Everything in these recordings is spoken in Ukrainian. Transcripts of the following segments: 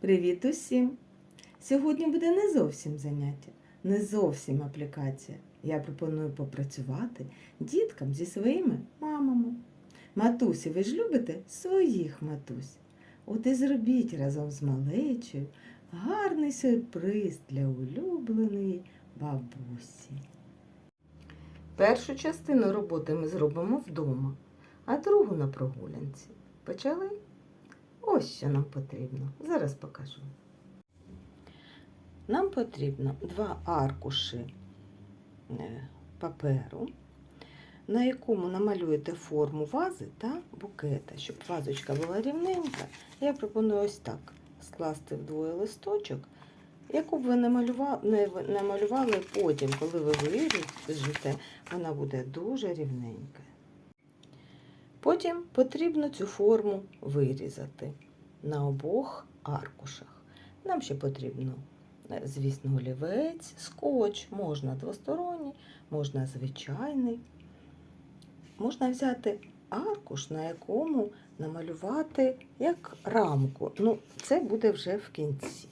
Привіт усім! Сьогодні буде не зовсім заняття, не зовсім аплікація. Я пропоную попрацювати діткам зі своїми мамами. Матусі, ви ж любите своїх матусь. От і зробіть разом з малечою гарний сюрприз для улюбленої бабусі. Першу частину роботи ми зробимо вдома, а другу на прогулянці. Почали? Ось що нам потрібно. Зараз покажу. Нам потрібно два аркуші е, паперу, на якому намалюєте форму вази та букета. Щоб вазочка була рівненька, я пропоную ось так скласти вдвоє листочок, яку б ви не малювали, не, не малювали потім, коли ви виріжете, вона буде дуже рівненька. Потім потрібно цю форму вирізати на обох аркушах. Нам ще потрібно, е, звісно, олівець, скотч, можна двосторонній, можна звичайний. Можна взяти аркуш, на якому намалювати як рамку. Ну, це буде вже в кінці.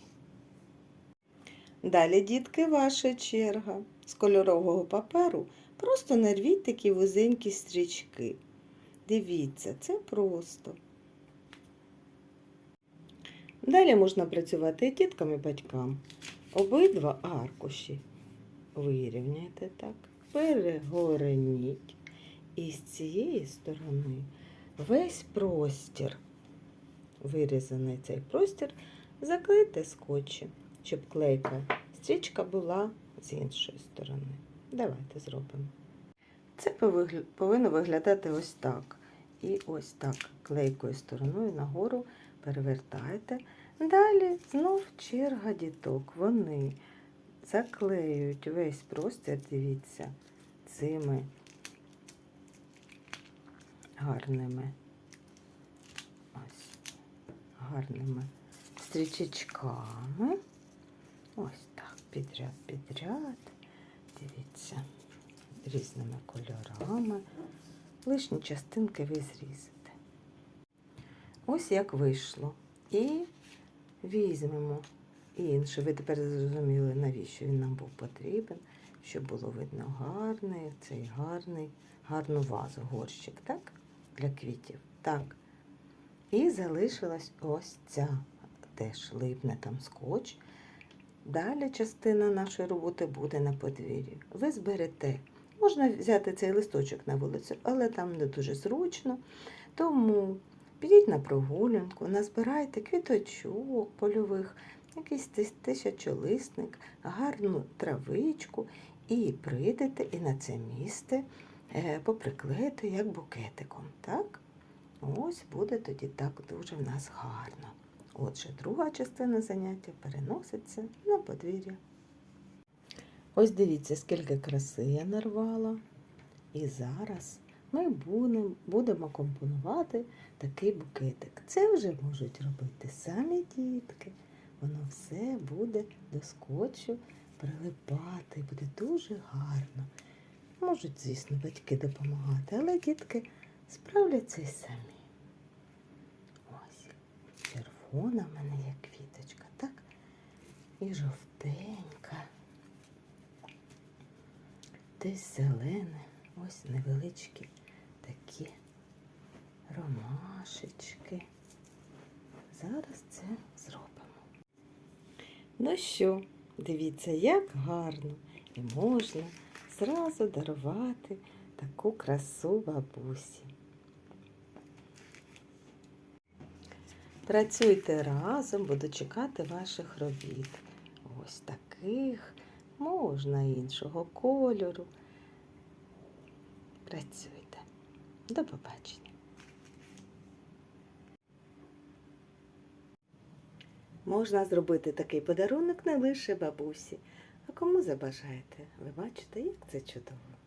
Далі, дітки, ваша черга. З кольорового паперу просто нарвіть такі вузенькі стрічки. Дивіться, це просто. Далі можна працювати і діткам, і батькам. Обидва аркуші вирівняйте так, перегорніть. І з цієї сторони весь простір, вирізаний цей простір, заклейте скотчем, щоб клейка стрічка була з іншої сторони. Давайте зробимо. Це повинно виглядати ось так. І ось так клейкою стороною нагору перевертайте. Далі знов черга діток. Вони заклеюють весь простір, дивіться, цими гарними ось гарними стрічечками. Ось так, підряд, підряд. Дивіться, різними кольорами. Лишні частинки ви зрізите. Ось як вийшло. І візьмемо інше. Ви тепер зрозуміли, навіщо він нам був потрібен, щоб було видно гарний, цей гарний, гарну вазу, горщик, так? Для квітів. Так. І залишилась ось ця теж липне там скотч. Далі частина нашої роботи буде на подвір'ї. Ви зберете. Можна взяти цей листочок на вулицю, але там не дуже зручно. Тому підіть на прогулянку, назбирайте квіточок польових, якийсь тисячолисник, гарну травичку і прийдете і на це місце е, поприклеїте як букетиком. Так? Ось буде тоді так дуже в нас гарно. Отже, друга частина заняття переноситься на подвір'я. Ось дивіться, скільки краси я нарвала. І зараз ми будемо, компонувати такий букетик. Це вже можуть робити самі дітки. Воно все буде до скотчу прилипати, буде дуже гарно. Можуть, звісно, батьки допомагати, але дітки справляться і самі. Ось, червона в мене є квіточка, так? І жовтенька. Десь зелене, ось невеличкі такі ромашечки. Зараз це зробимо. Ну що, дивіться, як гарно і можна зразу дарувати таку красу бабусі. Працюйте разом, буду чекати ваших робіт. Ось таких можна іншого кольору. Працюйте. До побачення. Можна зробити такий подарунок не лише бабусі, а кому забажаєте. Ви бачите, як це чудово.